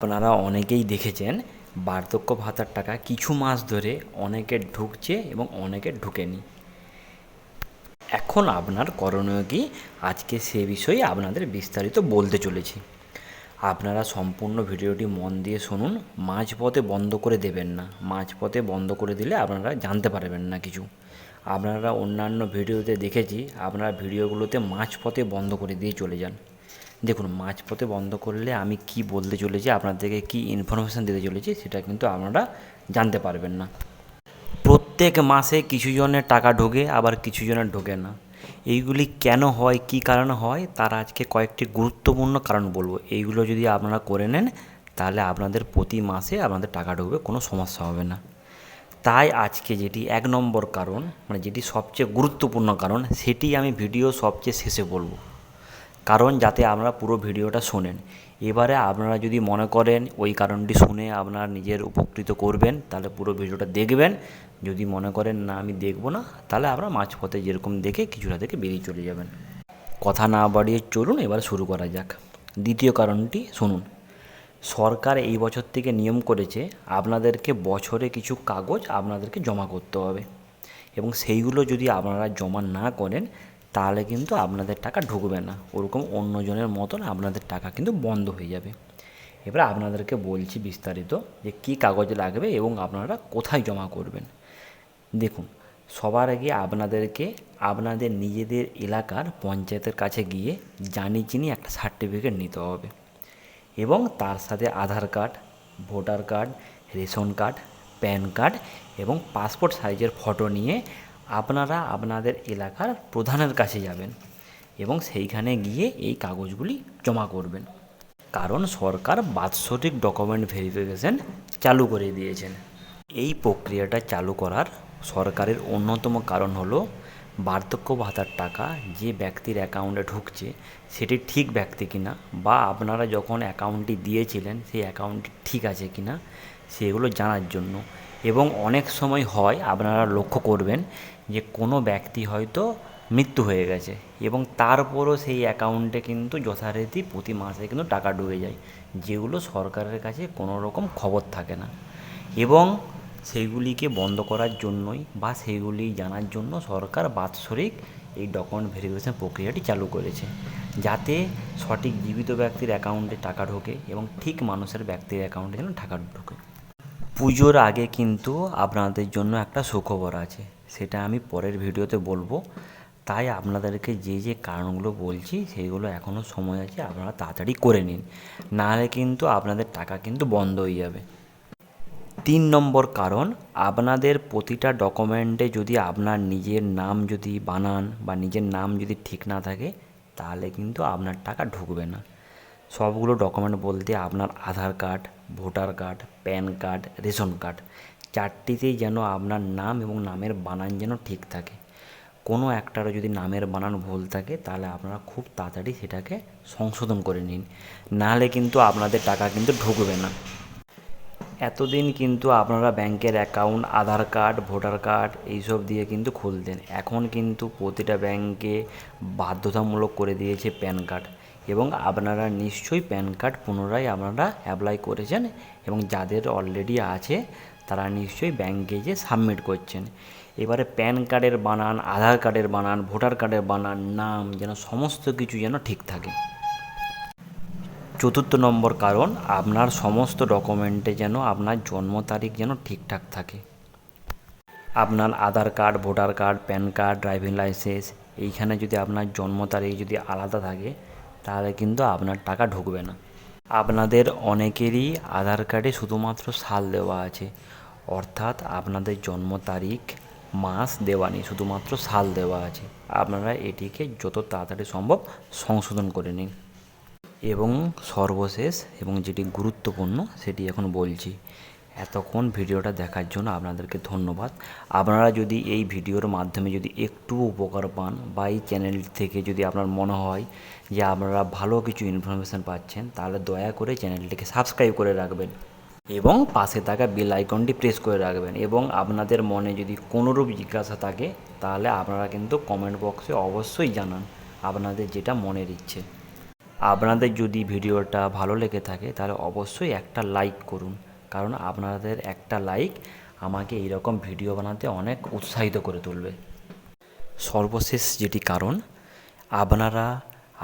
আপনারা অনেকেই দেখেছেন বার্ধক্য ভাতার টাকা কিছু মাস ধরে অনেকের ঢুকছে এবং অনেকের ঢুকেনি। এখন আপনার করণীয় কি? আজকে সে বিষয়ে আপনাদের বিস্তারিত বলতে চলেছি। আপনারা সম্পূর্ণ ভিডিওটি মন দিয়ে শুনুন, মাঝপথে বন্ধ করে দেবেন না। মাঝপথে বন্ধ করে দিলে আপনারা জানতে পারবেন না কিছু। আপনারা অন্যান্য ভিডিওতে দেখেছি, আপনারা ভিডিওগুলোতে মাঝপথে বন্ধ করে দিয়ে চলে যান। দেখুন, মাঝপথে বন্ধ করলে আমি কি বলতে চলেছি, আপনাদেরকে কি ইনফরমেশান দিতে চলেছি, সেটা কিন্তু আপনারা জানতে পারবেন না। প্রত্যেক মাসে কিছু জনের টাকা ঢোকে, আবার কিছু জনের ঢোকে না। এইগুলি কেন হয়, কি কারণে হয়, তার আজকে কয়েকটি গুরুত্বপূর্ণ কারণ বলব। এইগুলো যদি আপনারা করে নেন, তাহলে আপনাদের প্রতি মাসে আপনাদের টাকা ঢুকবে, কোনো সমস্যা হবে না। তাই আজকে যেটি এক নম্বর কারণ মানে যেটি সবচেয়ে গুরুত্বপূর্ণ কারণ, সেটি আমি ভিডিও সবচেয়ে শেষে বলব। কারণ যাতে আপনারা পুরো ভিডিওটা শোনেন। এবারে আপনারা যদি মনে করেন ওই কারণটি শুনে আপনারা নিজের উপকৃত করবেন, তাহলে পুরো ভিডিওটা দেখবেন। যদি মনে করেন না, আমি দেখব না, তাহলে আপনারা মাঝপথে যেরকম দেখে কিছুটা থেকে বেরিয়ে চলে যাবেন। কথা না বাড়িয়ে চলুন, এবার শুরু করা যাক। দ্বিতীয় কারণটি শুনুন। সরকার এই বছর থেকে নিয়ম করেছে, আপনাদেরকে বছরে কিছু কাগজ আপনাদেরকে জমা করতে হবে। এবং সেইগুলো যদি আপনারা জমা না করেন তাহলে কিন্তু আপনাদের টাকা ঢুকবে না। ওরকম অন্যজনের মতন আপনাদের টাকা কিন্তু বন্ধ হয়ে যাবে। এবার আপনাদেরকে বলছি বিস্তারিত যে কী কাগজ লাগবে এবং আপনারা কোথায় জমা করবেন। দেখুন, সবার আগে আপনাদেরকে আপনাদের নিজেদের এলাকার পঞ্চায়েতের কাছে গিয়ে জানি চিনি একটা সার্টিফিকেট নিতে হবে এবং তার সাথে Aadhaar card, voter card, ration card, PAN card এবং পাসপোর্ট সাইজের ফটো নিয়ে আপনারা আপনাদের এলাকার প্রধানের কাছে যাবেন এবং সেইখানে গিয়ে এই কাগজগুলি জমা করবেন। কারণ সরকার বাৎসরিক ডকুমেন্ট ভেরিফিকেশন চালু করে দিয়েছেন। এই প্রক্রিয়াটা চালু করার সরকারের অন্যতম কারণ হলো বার্ধক্য ভাতার টাকা যে ব্যক্তির অ্যাকাউন্টে ঢুকছে, সেটি ঠিক ব্যক্তি কিনা বা আপনারা যখন অ্যাকাউন্টটি দিয়েছিলেন, সেই অ্যাকাউন্টটি ঠিক আছে কিনা, সেগুলো জানার জন্য। এবং অনেক সময় হয়, আপনারা লক্ষ্য করবেন যে কোনো ব্যক্তি হয়তো মৃত্যু হয়ে গেছে এবং তারপরও সেই অ্যাকাউন্টে কিন্তু যথারীতি প্রতি মাসে কিন্তু টাকা ঢুকে যায়, যেগুলো সরকারের কাছে কোনো রকম খবর থাকে না। এবং সেইগুলিকে বন্ধ করার জন্যই বা সেইগুলি জানার জন্য সরকার বাৎসরিক এই ডকুমেন্ট ভেরিফিকেশন প্রক্রিয়াটি চালু করেছে, যাতে সঠিক জীবিত ব্যক্তির অ্যাকাউন্টে টাকা ঢোকে এবং ঠিক মানুষের ব্যক্তির অ্যাকাউন্টে যেন টাকা ঢোকে। পুজোর আগে কিন্তু আপনাদের জন্য একটা সুখবর আছে। সেটা আমি পরের ভিডিওতে বলব। তাই আপনাদেরকে যে যে কারণগুলো বলছি সেইগুলো এখনও সময় আছে, আপনারা তাড়াতাড়ি করে নিন। নাহলে কিন্তু আপনাদের টাকা কিন্তু বন্ধ হয়ে যাবে। তিন নম্বর কারণ, আপনাদের প্রতিটা ডকুমেন্টে যদি আপনার নিজের নাম যদি বানান বা নিজের নাম যদি ঠিক না থাকে, তাহলে কিন্তু আপনার টাকা ঢুকবে না। সবগুলো ডকুমেন্ট বলতে আপনার Aadhaar card, voter card, PAN card, ration card. চারটিতেই যেন আপনার নাম এবং নামের বানান যেন ঠিক থাকে। কোনো একটারও যদি নামের বানান ভুল থাকে, তাহলে আপনারা খুব তাড়াতাড়ি সেটাকে সংশোধন করে নিন। নাহলে কিন্তু আপনাদের টাকা কিন্তু ঢুকবে না। এতদিন কিন্তু আপনারা ব্যাংকের account, Aadhaar card, voter card এইসব দিয়ে কিন্তু খুলতেন। এখন কিন্তু প্রতিটা ব্যাংকে বাধ্যতামূলক করে দিয়েছে প্যান কার্ড এবং আপনারা নিশ্চয়ই প্যান কার্ড পুনরায় আপনারা অ্যাপ্লাই করেছেন এবং যাদের অলরেডি আছে তারা নিশ্চয়ই ব্যাংকে যে সাবমিট করছেন। এবারে প্যান কার্ডের বানান আধার কার্ডের বানান ভোটার কার্ডের বানান, নাম যেন সমস্ত কিছু যেন ঠিক থাকে। চতুর্থ নম্বর কারণ, আপনার সমস্ত ডকুমেন্টে যেন আপনার জন্ম তারিখ যেন ঠিকঠাক থাকে। আপনার Aadhaar card voter card PAN card driving licence এইখানে যদি আপনার জন্ম তারিখ যদি আলাদা থাকে, তাহলে কিন্তু আপনার টাকা ঢুকবে না। আপনাদের অনেকেরই আধার কার্ডে শুধুমাত্র সাল দেওয়া আছে। অর্থাৎ আপনাদের জন্ম তারিখ, মাস, দেওয়া নেই, শুধুমাত্র সাল দেওয়া আছে। আপনারা এটিকে যত তাড়াতাড়ি সম্ভব সংশোধন করে নিন। এবং সর্বশেষ এবং যেটি গুরুত্বপূর্ণ, সেটি এখন বলছি। এতক্ষণ ভিডিওটা দেখার জন্য আপনাদেরকে ধন্যবাদ। আপনারা যদি এই ভিডিওর মাধ্যমে যদি একটু উপকার পান বা এই চ্যানেল থেকে যদি আপনার মনে হয় যে আপনারা ভালো কিছু ইনফরমেশান পাচ্ছেন, তাহলে দয়া করে চ্যানেলটিকে সাবস্ক্রাইব করে রাখবেন। এবং পাশে থাকা বেল আইকনটি প্রেস করে রাখবেন এবং আপনাদের মনে যদি কোনোরূপ জিজ্ঞাসা থাকে, তাহলে আপনারা কিন্তু কমেন্ট বক্সে অবশ্যই জানান আপনাদের যেটা মনের ইচ্ছে। আপনাদের যদি ভিডিওটা ভালো লেগে থাকে, তাহলে অবশ্যই একটা লাইক করুন। কারণ আপনাদের একটা লাইক আমাকে এইরকম ভিডিও বানাতে অনেক উৎসাহিত করে তুলবে। সর্বশেষ যেটি কারণ, আপনারা,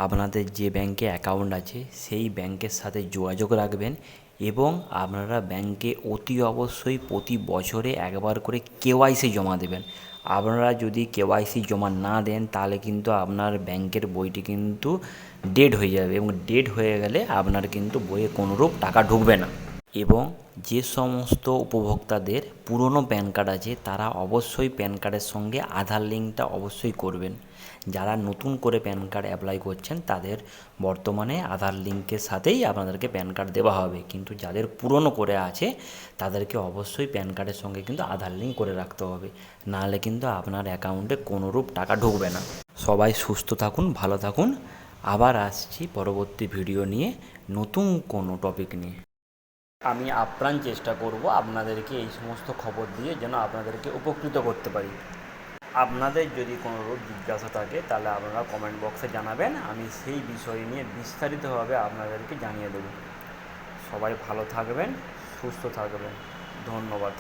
আপনাদের যে ব্যাংকে অ্যাকাউন্ট আছে, সেই ব্যাংকের সাথে যোগাযোগ রাখবেন এবং আপনারা ব্যাংকে অতি অবশ্যই প্রতি বছরে একবার করে কেওয়াইসি জমা দেবেন। আপনারা যদি কেওয়াইসি জমা না দেন, তাহলে কিন্তু আপনার ব্যাংকের বইটি কিন্তু ডেড হয়ে যাবে এবং ডেড হয়ে গেলে আপনার কিন্তু বইয়ে কোনোরূপ টাকা ঢুকবে না। এবং যে সমস্ত উপভোক্তাদের পুরনো প্যান কার্ড আছে, তারা অবশ্যই প্যান কার্ডের সঙ্গে আধার লিঙ্কটা অবশ্যই করবেন। যারা নতুন করে প্যান কার্ড অ্যাপ্লাই করছেন, তাদের বর্তমানে আধার লিঙ্কের সাথেই আপনাদেরকে প্যান কার্ড দেওয়া হবে। কিন্তু যাদের পুরনো করে আছে, তাদেরকে অবশ্যই প্যান কার্ডের সঙ্গে কিন্তু আধার লিঙ্ক করে রাখতে হবে। নাহলে কিন্তু আপনার অ্যাকাউন্টে কোনোরূপ টাকা ঢুকবে না। সবাই সুস্থ থাকুন, ভালো থাকুন। আবার আসছি পরবর্তী ভিডিও নিয়ে, নতুন কোনো টপিক নিয়ে। আমি আপ্রাণ চেষ্টা করব আপনাদেরকে এই সমস্ত খবর দিয়ে যেন আপনাদেরকে উপকৃত করতে পারি। আপনাদের যদি কোনো রূপ জিজ্ঞাসা থাকে, তাহলে আপনারা কমেন্ট বক্সে জানাবেন। আমি সেই বিষয় নিয়ে বিস্তারিতভাবে আপনাদেরকে জানিয়ে দেব। সবাই ভালো থাকবেন, সুস্থ থাকবেন। ধন্যবাদ।